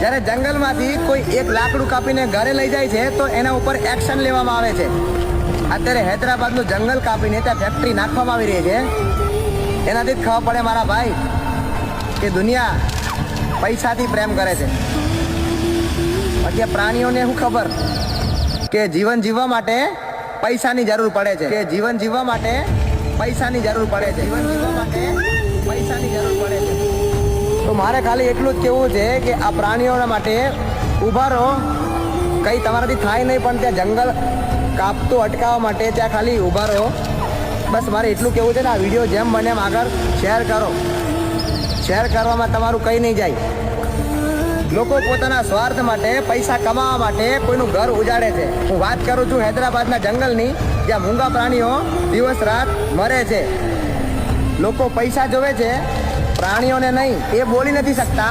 જ્યારે જંગલમાંથી કોઈ એક લાકડું કાપીને ઘરે લઈ જાય છે, તો એના ઉપર એક્શન લેવામાં આવે છે. અત્યારે હૈદરાબાદનું જંગલ કાપીને ત્યાં ફેક્ટરી નાખવામાં આવી રહી છે. એનાથી જ ખબર પડે મારા ભાઈ કે દુનિયા પૈસાથી પ્રેમ કરે છે. બાકી પ્રાણીઓને શું ખબર કે જીવન જીવવા માટે પૈસાની જરૂર પડે છે? કે જીવન જીવવા માટે પૈસાની જરૂર પડે છે? જીવન જીવવા માટે તો મારે ખાલી એટલું જ કહેવું છે કે આ પ્રાણીઓના માટે ઊભા રહો કંઈ તમારાથી થાય નહીં, પણ ત્યાં જંગલ કાપતું, અટકાવવા માટે ત્યાં ખાલી ઊભા રહો બસ મારે એટલું કહેવું છે ને, આ વીડિયો જેમ બને એમ આગળ શેર કરો. શેર કરવામાં તમારું કંઈ નહીં જાય. લોકો પોતાના સ્વાર્થ માટે, પૈસા કમાવા માટે કોઈનું ઘર ઉજાડે છે. હું વાત કરું છું હૈદરાબાદના જંગલની, જ્યાં મૂંગા પ્રાણીઓ દિવસ રાત મરે છે. લોકો પૈસા જોવે છે પ્રાણીઓને નહીં એ બોલી નથી શકતા.